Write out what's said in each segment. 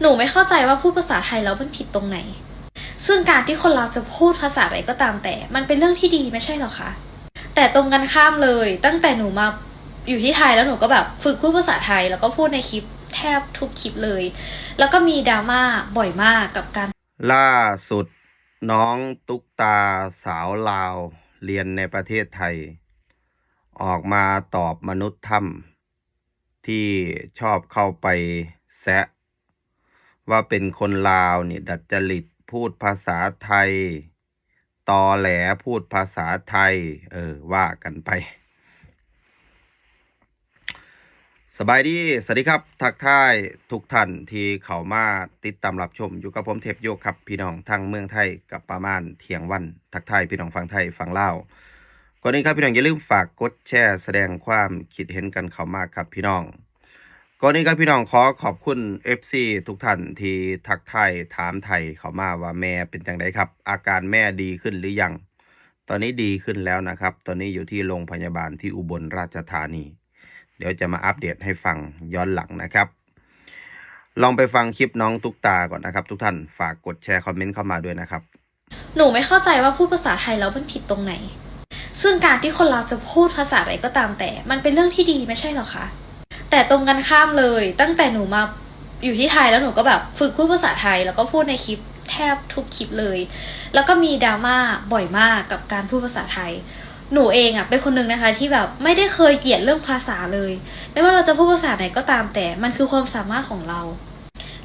หนูไม่เข้าใจว่าพูดภาษาไทยแล้วมันผิดตรงไหน ซึ่งการที่คนเราจะพูดภาษาอะไรก็ตามแต่ มันเป็นเรื่องที่ดีไม่ใช่หรอคะ แต่ตรงกันข้ามเลย ตั้งแต่หนูมาอยู่ที่ไทยแล้วหนูก็แบบฝึกพูดภาษาไทย แล้วก็พูดในคลิปแทบทุกคลิปเลย แล้วก็มีดราม่าบ่อยมากกับการ ล่าสุดน้องตุ๊กตาสาวลาว เรียนในประเทศไทย ออกมาตอบมนุษย์ถ้ำที่ชอบเข้าไปแซะ ว่าเป็นคนลาวเนี่ยดัดจริตพูดภาษาไทย ตอแหลพูดภาษาไทย เออ ว่ากันไป สบายดี สวัสดีครับ ทักทายทุกท่านที่เข้ามาติดตามรับชม อยู่กับผมเทพโยกครับ พี่น้องทางเมืองไทยกับประมาณเที่ยงวัน ทักทายพี่น้องฟังไทยฟังลาวก่อนนี้ครับพี่น้องอย่าลืมฝากกดแชร์แสดงความคิดเห็นกันเข้ามาครับพี่น้อง ก่อนนี้ครับพี่น้องขอขอบคุณ FC ทุกท่านที่ทักทายถามไทยเข้ามาว่าแม่เป็นจังไดครับ อาการแม่ดีขึ้นหรือยัง ตอนนี้ดีขึ้นแล้วนะครับ ตอนนี้อยู่ที่โรงพยาบาลที่อุบลราชธานี เดี๋ยวจะมาอัปเดตให้ฟังย้อนหลังนะครับ ลองไปฟังคลิปน้องตุ๊กตาก่อนนะครับ ทุกท่านฝากกดแชร์คอมเมนต์เข้ามาด้วยนะครับ หนูไม่เข้าใจว่าพูดภาษาไทยแล้วมันผิดตรงไหน ซึ่งการที่คนเราจะพูดภาษาอะไรก็ตามแต่ มันเป็นเรื่องที่ดีไม่ใช่หรอคะ แต่ตรงกันข้ามเลย ตั้งแต่หนูมาอยู่ที่ไทยแล้วหนูก็แบบฝึกพูดภาษาไทย แล้วก็พูดในคลิปแทบทุกคลิปเลย แล้วก็มีดราม่าบ่อยมากกับการพูดภาษาไทย หนูเองอะเป็นคนหนึ่งนะคะที่แบบไม่ได้เคยเกลียดเรื่องภาษาเลย ไม่ว่าเราจะพูดภาษาไหนก็ตามแต่มันคือความสามารถของเรา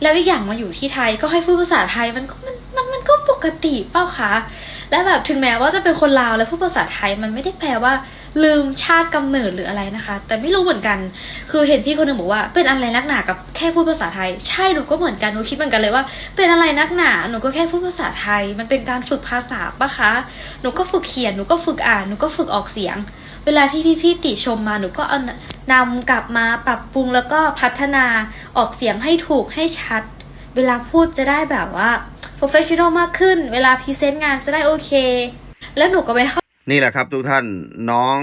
แล้วอีกอย่างมาอยู่ที่ไทยก็ให้พูดภาษาไทยมันก็มันมันมันก็ปกติเปล่าคะและแบบถึงแม้ว่าจะเป็นคนลาวแล้วพูดภาษาไทยมันไม่ได้แปลว่า ลืมชาติกำเนิดหรืออะไรนะคะ แต่ไม่รู้เหมือนกัน คือเห็นพี่คนหนึงบอกว่าเป็นอะไรนักหนากับแค่พูดภาษาไทย ใช่หนูก็เหมือนกันหนูคิดเหมือนกันเลยว่า เป็นอะไรนักหนาหนูก็แค่พูดภาษาไทย มันเป็นการฝึกภาษาปะคะหนูก็ฝึกเขียนหนูก็ฝึกอ่านหนูก็ฝึกออกเสียง เวลาที่พี่ๆติชมมาหนูก็เอานำกลับมาปรับปรุงแล้วก็พัฒนาออกเสียงให้ถูกให้ชัด เวลาพูดจะได้แบบว่า professional มากขึ้น เวลาพรีเซนต์งานจะได้โอเค แล้วหนูก็ไปเข้า นี่แหละครับทุกท่านน้อง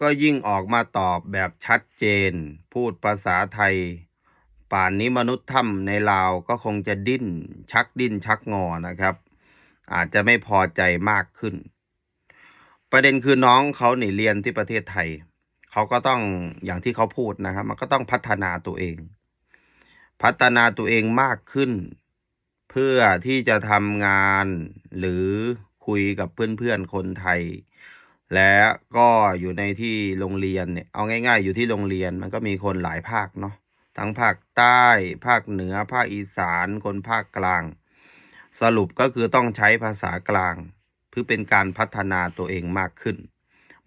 ก็ยิ่งออกมาตอบแบบชัดเจน พูดภาษาไทย ป่านนี้มนุษย์ถ้ำในลาวก็คงจะดิ้น ชักดิ้นชักงอนะครับ อาจจะไม่พอใจมากขึ้น ประเด็นคือน้องเขาหนีเรียนที่ประเทศไทย เขาก็ต้องอย่างที่เขาพูดนะครับ มันก็ต้องพัฒนาตัวเอง พัฒนาตัวเองมากขึ้น เพื่อที่จะทำงานหรือ คุยกับเพื่อนๆคนไทย และก็อยู่ในที่โรงเรียนเนี่ยเอาง่าย ๆ อยู่ที่โรงเรียนมันก็มีคนหลายภาคเนาะทั้งภาคใต้ ภาคเหนือ ภาคอีสาน คนภาคกลาง สรุปก็คือต้องใช้ภาษากลาง เพื่อเป็นการพัฒนาตัวเองมากขึ้น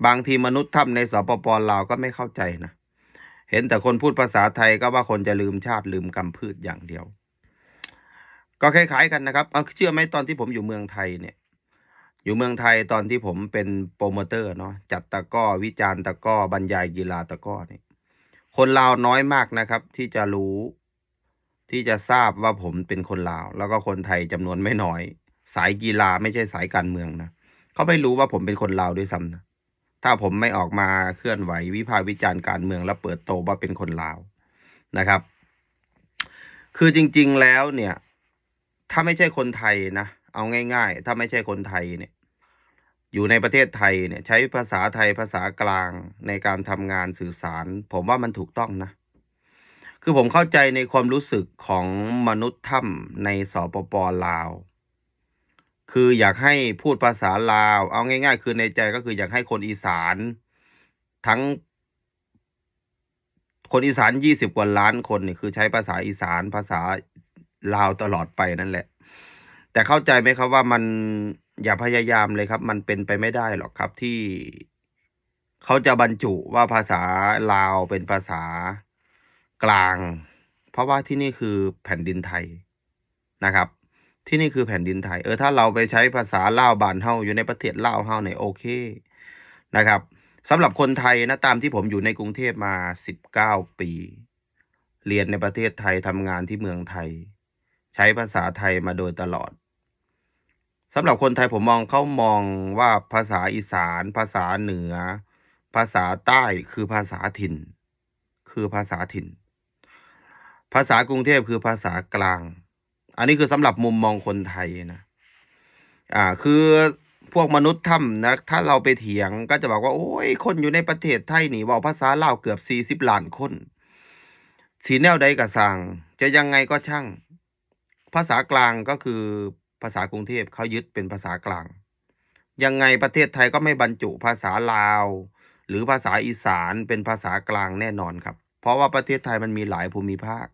บางทีมนุษย์ถ้ำในสปปลาวก็ไม่เข้าใจนะ เห็นแต่คนพูดภาษาไทยก็ว่าคนจะลืมชาติลืมกำพืชอย่างเดียว ก็คล้ายๆกันนะครับเอาเชื่อไหมตอนที่ผมอยู่เมืองไทยเนี่ย อยู่เมืองไทยตอนที่ผมเป็นโปรโมเตอร์เนาะจัดตะก้อวิจารณ์ตะก้อบรรยายกีฬาตะก้อเนี่ยคนลาวน้อยมากนะครับ ที่จะรู้ที่จะทราบว่าผมเป็นคนลาว แล้วก็คนไทยจำนวนไม่น้อย สายกีฬาไม่ใช่สายการเมืองนะเขาไม่รู้ว่าผมเป็นคนลาวด้วยซ้ำนะถ้าผมไม่ออกมาเคลื่อนไหววิพากษ์วิจารณ์การเมือง แล้วเปิดโตว่าเป็นคนลาวนะครับ คือจริง ๆแล้วเนี่ย ถ้าไม่ใช่คนไทยนะ เอาง่ายๆ ถ้าไม่ใช่คนไทยเนี่ย อยู่ในประเทศไทยเนี่ย ใช้ภาษาไทยภาษากลางในการทำงานสื่อสาร ผมว่ามันถูกต้องนะ คือผมเข้าใจในความรู้สึกของมนุษย์ถ้ำในสปปลาว คืออยากให้พูดภาษาลาว เอาง่าย ๆ คือในใจก็คืออยากให้คนอีสาน ทั้งคนอีสานยี่สิบกว่าล้านคนเนี่ยคือใช้ภาษาอีสานภาษาลาวตลอดไปนั่นแหละ แต่เข้าใจไหมครับว่ามันอย่าพยายามเลยครับ มันเป็นไปไม่ได้หรอกครับที่เขาจะบรรจุว่าภาษาลาวเป็นภาษากลาง เพราะว่าที่นี่คือแผ่นดินไทยนะครับ ที่นี่คือแผ่นดินไทย เออถ้าเราไปใช้ภาษาลาวบ้านเฮาอยู่ในประเทศลาวเฮาเนี่ยโอเคนะครับสำหรับคนไทยนะตามที่ผมอยู่ในกรุงเทพมาสิบเก้าปี เรียนในประเทศไทยทำงานที่เมืองไทย ใช้ภาษาไทยมาโดยตลอดสำหรับคนไทยผมมองเขามองว่าภาษาอีสาน ภาษาเหนือ ภาษาใต้คือภาษาถิ่น คือภาษาถิ่น ภาษากรุงเทพคือภาษากลาง อันนี้คือสำหรับมุมมองคนไทยนะอ่าคือพวกมนุษย์ถ้ำนะถ้าเราไปเถียงก็จะบอกว่า โอ้ย คนอยู่ในประเทศไทยนี่เว่าภาษาลาวเกือบสี่สิบล้านคนสีแนวใดก็สั่งจะยังไงก็ช่าง ภาษากลางก็คือภาษากรุงเทพเขายึดเป็นภาษากลาง ยังไงประเทศไทยก็ไม่บรรจุภาษาลาว หรือภาษาอีสานเป็นภาษากลางแน่นอนครับ เพราะว่าประเทศไทยมันมีหลายภูมิภาค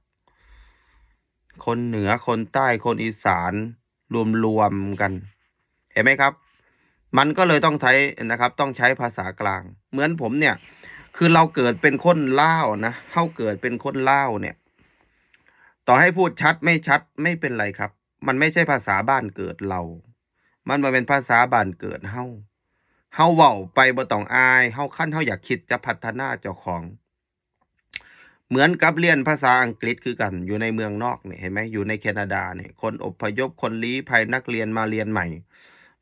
คนเหนือคนใต้คนอีสานรวมๆกัน เห็นไหมครับ มันก็เลยต้องใช้นะครับ ต้องใช้ภาษากลาง เหมือนผมเนี่ย คือเราเกิดเป็นคนล่านะเฮาเกิดเป็นคนล่าเนี่ย ต่อให้พูดชัดไม่ชัดไม่เป็นไรครับ มันไม่ใช่ภาษาบ้านเกิดเรา มันมาเป็นภาษาบ้านเกิดเฮาเฮาเว้าไปบ่ต้องอายเฮาคันเฮาอยากคิดจะพัฒนาเจ้าของ เหมือนกับเรียนภาษาอังกฤษคือกัน อยู่ในเมืองนอกเนี่ยเห็นไหมอยู่ในแคนาดาเนี่ยคนอพยพคนลี้ภัยนักเรียนมาเรียนใหม่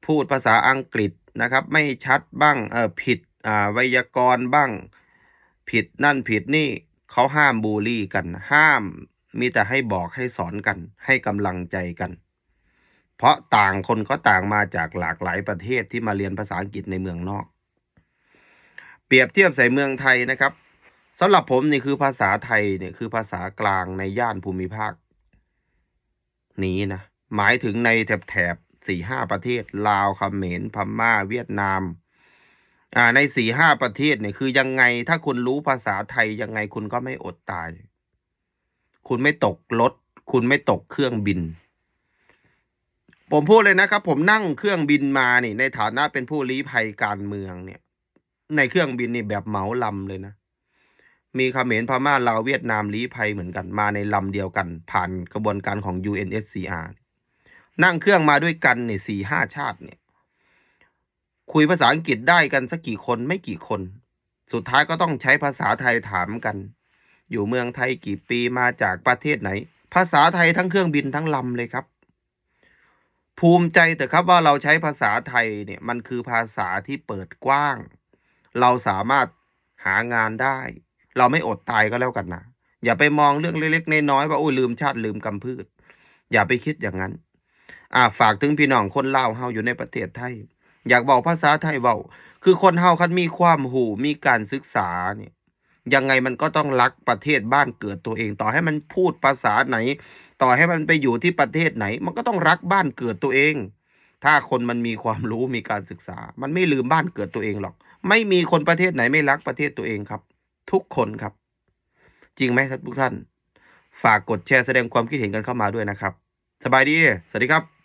พูดภาษาอังกฤษนะครับ ไม่ชัดบ้างเออผิดอ่าไวยากรณ์บ้าง ผิดนั่นผิดนี่เขาห้ามบูลลี่กัน ห้าม มีแต่ให้บอกให้สอนกัน ให้กำลังใจกัน เพราะต่างคนก็ต่างมาจากหลากหลายประเทศที่มาเรียนภาษาอังกฤษในเมืองนอก เปรียบเทียบใส่เมืองไทยนะครับสำหรับผมนี่คือภาษาไทยเนี่ยคือภาษากลางในย่านภูมิภาค นี้นะหมายถึงในแถบแถบสี่ห้าประเทศ ลาวเขมรพม่า เวียดนามอ่าในสี่ห้าประเทศเนี่ยคือยังไงถ้าคุณรู้ภาษาไทยยังไงคุณก็ไม่อดตาย คุณไม่ตกรถ คุณไม่ตกเครื่องบิน ผมพูดเลยนะครับ ผมนั่งเครื่องบินมานี่ ในฐานะเป็นผู้ลี้ภัยการเมืองเนี่ย ในเครื่องบินนี่แบบเหมาลำเลยนะ มีเขมรพม่าลาวเวียดนามลี้ภัยเหมือนกันมาในลำเดียวกัน ผ่านกระบวนการของ UNSCR นั่งเครื่องมาด้วยกันเนี่ยสี่ห้าชาติเนี่ย คุยภาษาอังกฤษได้กันสักกี่คนไม่กี่คน สุดท้ายก็ต้องใช้ภาษาไทยถามกัน อยู่เมืองไทยกี่ปีมาจากประเทศไหน ภาษาไทยทั้งเครื่องบินทั้งลำเลยครับ ภูมิใจแต่ครับว่าเราใช้ภาษาไทยเนี่ยมันคือภาษาที่เปิดกว้าง เราสามารถหางานได้ เราไม่อดตายก็แล้วกันนะอย่าไปมองเรื่องเล็กๆน้อยๆว่าโอ้ยลืมชาติลืมกำพืช อย่าไปคิดอย่างนั้น อ่าฝากถึงพี่น้องคนลาวเฮาอยู่ในประเทศไทย อยากบอกภาษาไทยเว้าคือคนเฮาคันมีความหูมีการศึกษาเนี่ย ยังไงมันก็ต้องรักประเทศบ้านเกิดตัวเอง ต่อให้มันพูดภาษาไหน ต่อให้มันไปอยู่ที่ประเทศไหน มันก็ต้องรักบ้านเกิดตัวเอง ถ้าคนมันมีความรู้มีการศึกษา มันไม่ลืมบ้านเกิดตัวเองหรอก ไม่มีคนประเทศไหนไม่รักประเทศตัวเองครับ ทุกคนครับ จริงไหมครับทุกท่าน ฝากกดแชร์แสดงความคิดเห็นกันเข้ามาด้วยนะครับ สบายดี สวัสดีครับ